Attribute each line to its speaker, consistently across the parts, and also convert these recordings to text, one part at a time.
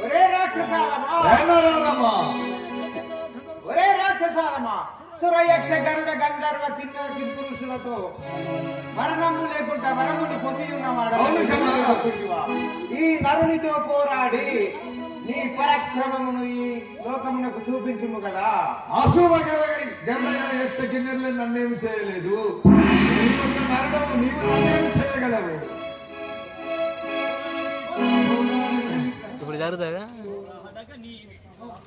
Speaker 1: ఒరే రాక్షసాలమా ఒరే రాక్షసాలమా సురయక్ష గరుడ గంధర్వ కిన్నర పురుషులతో మరణము లేకుండా వరముని పొంది ఉన్నవాడు ఈ నరునితో పోరాడి నీ పరాక్రమమును ఈ లోకమునకు చూపించుము కదా.
Speaker 2: అశుభ గరుడ గరుడ యక్ష కిన్నెర్లు నన్నేమి చేయలేదు?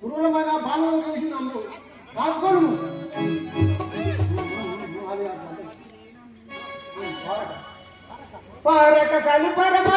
Speaker 1: క్రూరమైన బాణాలు వేసి నన్ను కాసుకోను పారక
Speaker 2: కలుపరమ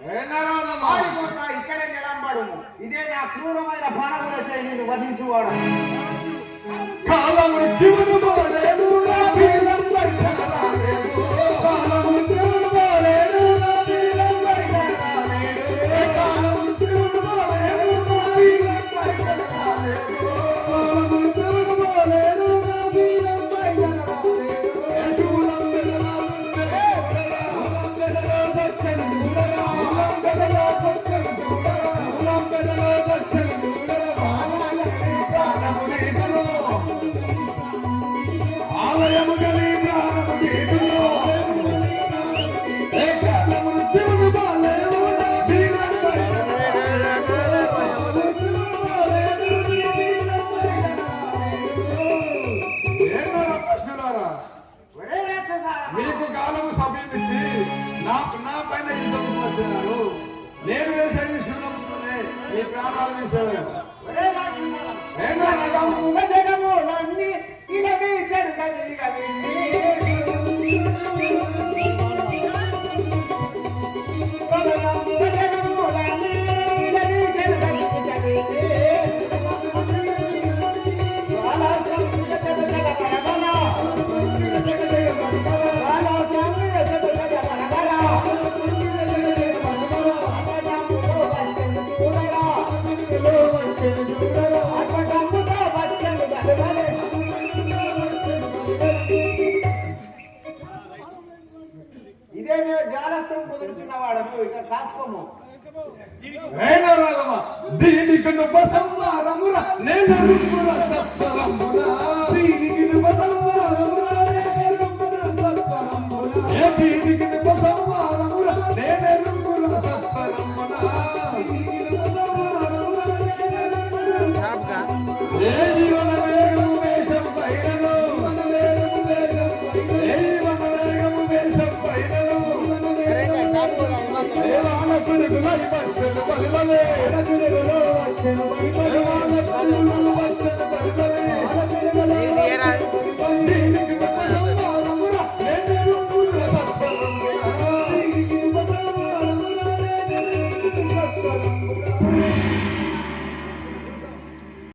Speaker 1: Hey, no, no, no, no. క్రూరమైన బాణములచే నేను వధించువాడు.
Speaker 2: కాలము జీవనము నా పైన వచ్చినారు నేను వేసే విషయంలో మీ ప్రాణాలు వేసేవారు. రేణరాగమ దీనికి నువ్వు సంహారమున నేను రుక్కున సత్వరమున. దీనికి నువ్వు సంహారమున నేను రుక్కున సత్వరమున. దీనికి నువ్వు సంహారమున రజునికు లై వచ్చెను